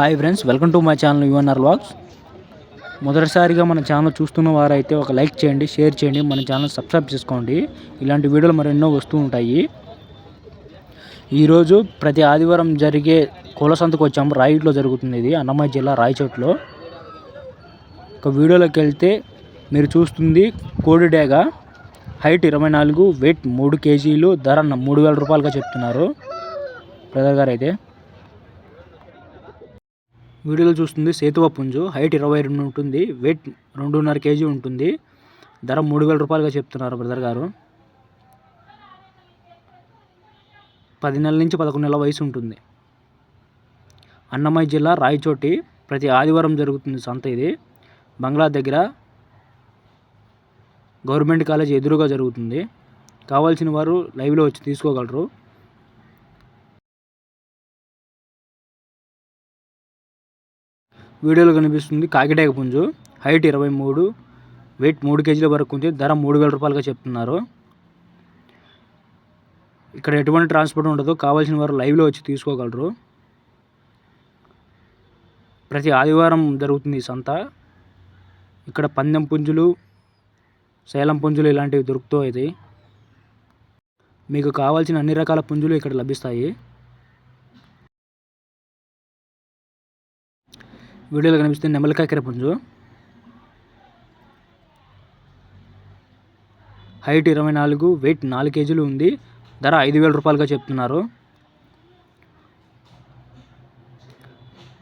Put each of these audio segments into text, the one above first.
Hi friends welcome to my channel UNR vlogs మొదటిసారిగా మన channel చూస్తున్న వారైతే ఒక లైక్ చేయండి షేర్ చేయండి మన ఛానల్ సబ్స్క్రైబ్ చేసుకోండి. ఇలాంటి వీడియోలు మరెన్నో వస్తూ ఉంటాయి. ఈరోజు ప్రతి ఆదివారం జరిగే కోల సంతకు వచ్చాము రాయిట్లో జరుగుతుంది ఇది అన్నమయ్య జిల్లా రాయచోట్లో. ఒక వీడియోలోకి వెళ్తే మీరు చూస్తుంది కోడి డేగ. హైట్ ఇరవై నాలుగు వెయిట్ మూడు కేజీలు ధర మూడు వేల రూపాయలుగా చెప్తున్నారు. బ్రదర్ గారు అయితే. వీడియోలో చూస్తుంది సేతువ పుంజు హైట్ ఇరవై రెండు ఉంటుంది వెయిట్ రెండున్నర కేజీ ఉంటుంది. ధర మూడు వేల రూపాయలుగా చెప్తున్నారు బ్రదర్ గారు. పది నెలల నుంచి పదకొండు నెలల వయసు ఉంటుంది. అన్నమయ్య జిల్లా రాయచోటి ప్రతి ఆదివారం జరుగుతుంది సంత ఇది. బంగ్లా దగ్గర గవర్నమెంట్ కాలేజ్ ఎదురుగా జరుగుతుంది. కావాల్సిన వారు లైవ్లో వచ్చి తీసుకోగలరు. వీడియోలో కనిపిస్తుంది కాకిటేక పుంజు. హైట్ ఇరవై మూడు వెయిట్ మూడు కేజీల వరకు ఉంది. ధర మూడు వేల రూపాయలుగా చెప్తున్నారు. ఇక్కడ ఎటువంటి ట్రాన్స్పోర్ట్ ఉండదు. కావాల్సిన వారు లైవ్లో వచ్చి తీసుకోగలరు. ప్రతి ఆదివారం జరుగుతుంది ఈ సంత. ఇక్కడ పందెం పుంజులు శైలం పుంజులు ఇలాంటివి దొరుకుతాయి. మీకు కావాల్సిన అన్ని రకాల పుంజులు ఇక్కడ లభిస్తాయి. వీడియోలో కనిపిస్తుంది నెమలికాయ పుంజు. హైట్ ఇరవై నాలుగు వెయిట్ నాలుగు కేజీలు ఉంది. ధర ఐదు వేల రూపాయలుగా చెప్తున్నారు.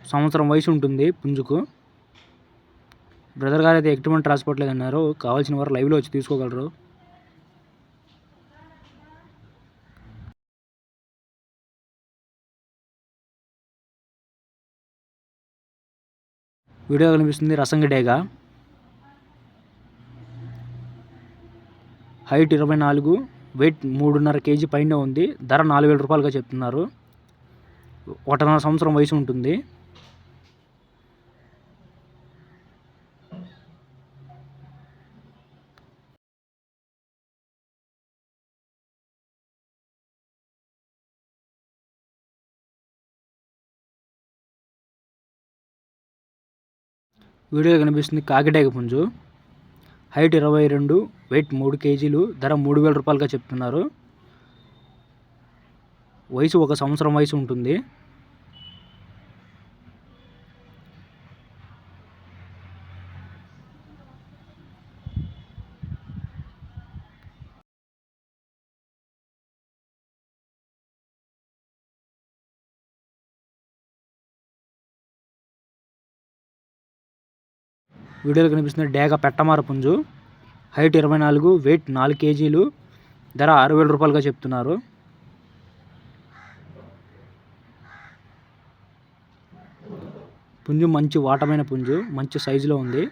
సంవత్సరం వయసు ఉంటుంది పుంజుకు. బ్రదర్ గారు అయితే ఎటువంటి ట్రాన్స్పోర్ట్ లేదన్నారు. కావాల్సిన వారు లైవ్లో వచ్చి తీసుకోగలరు. వీడియో కనిపిస్తుంది రసంగి హైట్ ఇరవై నాలుగు వెయిట్ మూడున్నర కేజీ పైన ఉంది. ధర నాలుగు వేల రూపాయలుగా చెప్తున్నారు. ఒకటిన్నర సంవత్సరం వయసు ఉంటుంది. వీడియోలో కనిపిస్తుంది కాకిటేక పుంజు. హైట్ ఇరవై రెండు వెయిట్ మూడు కేజీలు ధర మూడు వేల రూపాయలుగా చెప్తున్నారు. వయసు ఒక సంవత్సరం వయసు ఉంటుంది. వీడియోలో కనిపిస్తుంది డేగ పెట్టమార పుంజు. హైట్ ఇరవై నాలుగు వెయిట్ నాలుగు కేజీలు. ధర ఆరు వేల రూపాయలుగా చెప్తున్నారు. పుంజు మంచి వాటమైన పుంజు మంచి సైజులో ఉంది.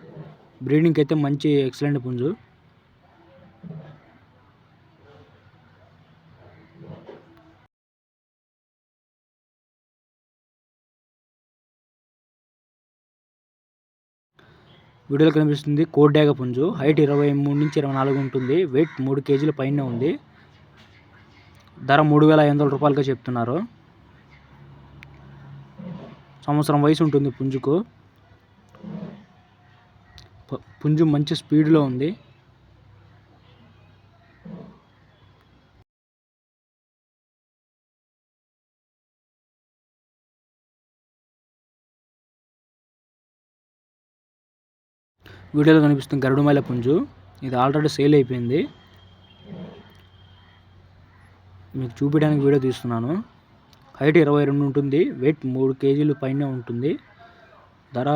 బ్రీడింగ్కి అయితే మంచి ఎక్సలెంట్ పుంజు. వీడియోలో కనిపిస్తుంది కోడ్డాగ పుంజు. హైట్ ఇరవై మూడు నుంచి ఇరవై నాలుగు ఉంటుంది. వెయిట్ మూడు కేజీల పైన ఉంది. ధర మూడు వేల ఐదు వందల రూపాయలుగా చెప్తున్నారు. సంవత్సరం వయసు ఉంటుంది పుంజుకు. పుంజు మంచి స్పీడ్లో ఉంది. వీడియోలో కనిపిస్తుంది గరుడుమైల పుంజు. ఇది ఆల్రెడీ సేల్ అయిపోయింది. మీకు చూపించడానికి వీడియో తీస్తున్నాను. హైట్ ఇరవై రెండు ఉంటుంది. వెయిట్ మూడు కేజీలు పైన ఉంటుంది. ధర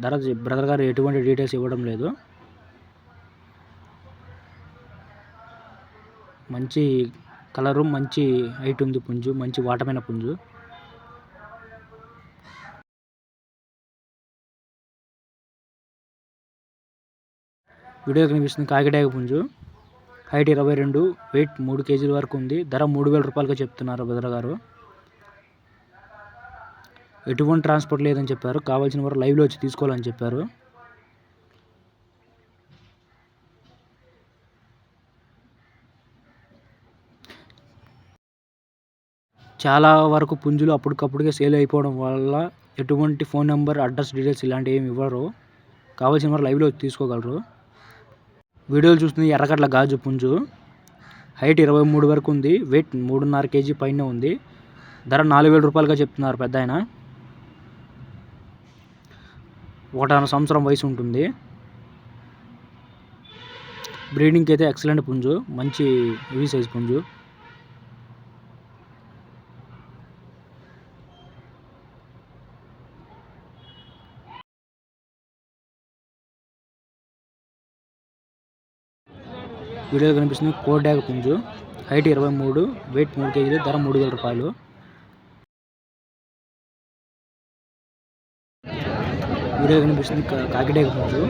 ధర బ్రదర్ గారు ఎటువంటి డీటెయిల్స్ ఇవ్వడం లేదు. మంచి కలరు మంచి హైట్ ఉంది పుంజు మంచి వాటమైన పుంజు. వీడియో కనిపిస్తుంది కాకిటాక పుంజు. హైట్ ఇరవై రెండు వెయిట్ మూడు కేజీల వరకు ఉంది. ధర మూడు వేల రూపాయలుగా చెప్తున్నారు బెదర గారు. ఎటువంటి ట్రాన్స్పోర్ట్ లేదని చెప్పారు. కావాల్సిన వారు లైవ్లో వచ్చి తీసుకోవాలని చెప్పారు. చాలా వరకు పుంజులు అప్పటికప్పుడుకే సేల్ అయిపోవడం వల్ల ఎటువంటి ఫోన్ నెంబర్ అడ్రస్ డీటెయిల్స్ ఇలాంటివి ఏమి ఇవ్వరు. కావాల్సిన వారు లైవ్లో తీసుకోగలరు. వీడియోలు చూస్తుంది ఎర్రగడ్ల గాజు పుంజు. హైట్ ఇరవై మూడు వరకు ఉంది. వెయిట్ మూడున్నర కేజీ పైన ఉంది. ధర నాలుగు వేల రూపాయలుగా చెప్తున్నారు పెద్ద ఆయన. ఒకటన్నర సంవత్సరం వయసు ఉంటుంది. బ్రీడింగ్కి అయితే ఎక్సలెంట్ పుంజు. మంచి హెవీ సైజ్ పుంజు. వీడియోలో కనిపిస్తుంది కోడ్యాగ పుంజు. హైట్ ఇరవై మూడు వెయిట్ మూడు కేజీలు ధర మూడు వేల రూపాయలు. వీడియో కనిపిస్తుంది కాకి కాకిడాగ పుంజు.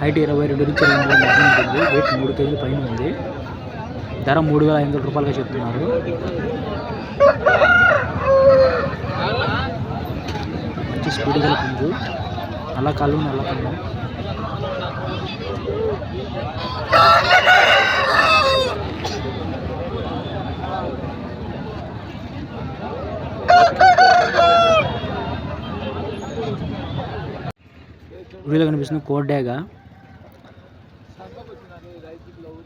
హైట్ ఇరవై రెండు నుంచి ఇరవై మూడు మధ్య ఉంటుంది. వెయిట్ మూడు కేజీలు పైన ఉంది. ధర మూడు వేల ఐదు వందల రూపాయలుగా చెప్తున్నారు. మంచి స్పీడ్ గల పుంజు. నల్ల కాళ్ళు నల్ల కన్ను. వీడియోలో కనిపిస్తుంది కోడ్డాగ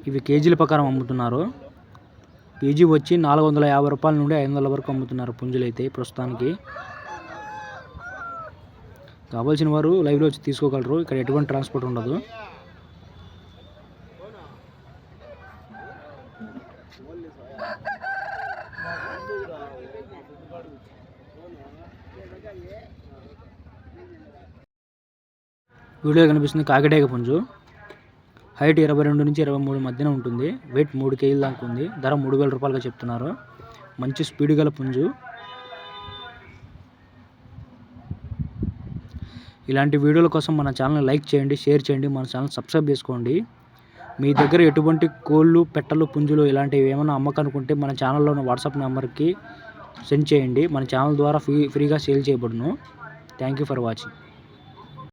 ఇవి కేజీల ప్రకారం అమ్ముతున్నారు. కేజీ వచ్చి నాలుగు వందల యాభై రూపాయల నుండి ఐదు వందల వరకు అమ్ముతున్నారు పుంజులు అయితే ప్రస్తుతానికి. కావాల్సిన వారు లైవ్లో వచ్చి తీసుకోగలరు. ఇక్కడ ఎటువంటి ట్రాన్స్పోర్ట్ ఉండదు. వీడియో కనిపిస్తుంది కాకిడేగ పుంజు. హైట్ ఇరవై రెండు నుంచి ఇరవై మూడు మధ్యన ఉంటుంది. వెయిట్ మూడు కేజీల దాకా ఉంది. ధర మూడు వేల రూపాయలుగా చెప్తున్నారు. మంచి స్పీడ్ గల పుంజు. ఇలాంటి వీడియోల కోసం మన ఛానల్ లైక్ చేయండి షేర్ చేయండి మన ఛానల్ సబ్స్క్రైబ్ చేసుకోండి. మీ దగ్గర ఎటువంటి కోళ్ళు పెట్టలు పుంజులు ఇలాంటివి ఏమైనా అమ్మకనుకుంటే మన ఛానల్లో ఉన్న వాట్సాప్ నెంబర్కి సెండ్ చేయండి. మన ఛానల్ ద్వారా ఫ్రీ ఫ్రీగా సేల్ చేయబడును. Thank you for watching